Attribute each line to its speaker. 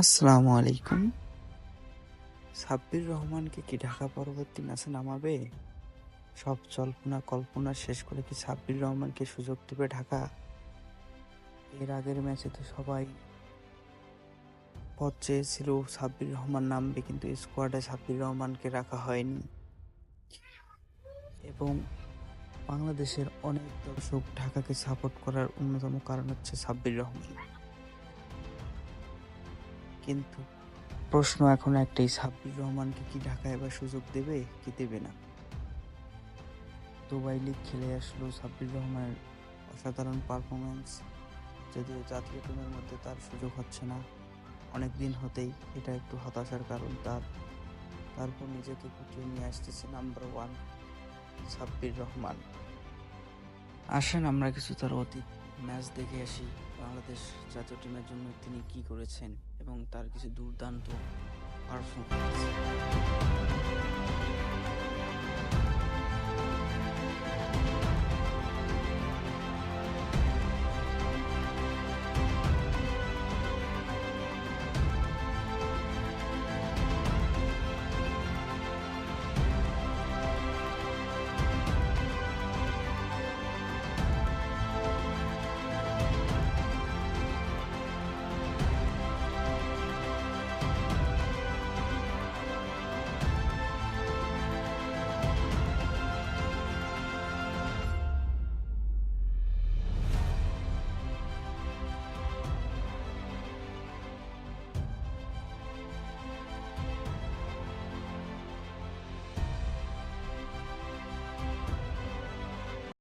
Speaker 1: আসসালামু আলাইকুম। সাব্বির রহমানকে কি ঢাকা পরবর্তী ম্যাচে নামাবে? সব জল্পনা কল্পনা শেষ করে কি সাব্বির রহমানকে সুযোগ দেবে ঢাকা? এর আগের ম্যাচে তো সবাই পথ চেয়েছিল সাব্বির রহমান নামবে, কিন্তু স্কোয়াডে সাব্বির রহমানকে রাখা হয়নি। এবং বাংলাদেশের অনেক দর্শক ঢাকাকে সাপোর্ট করার অন্যতম কারণ হচ্ছে সাব্বির রহমান। কিন্তু প্রশ্ন এখন একটাই, সাব্বির রহমানকে কি ঢাকা এবার সুযোগ দেবে? কি দেবে না? দুবাই লিগ খেলে আসলো সাব্বির রহমানের অসাধারণ পারফরমেন্স যদিও জাতীয় টিমের মধ্যে তার সুযোগ হচ্ছে না। অনেক দিন হতেই এটা একটু হতাশার কারণ তার। তারপর নিজেকে গুটিয়ে নিয়ে আসতেছে নাম্বার ওয়ান সাব্বির রহমান। আসেন আমরা কিছু তার অতীত ম্যাচ দেখে আসি। বাংলাদেশ জাতীয় টিমের জন্য তিনি কি করেছেন? এবং তার কিছু দুর্দান্ত পারফরমেন্স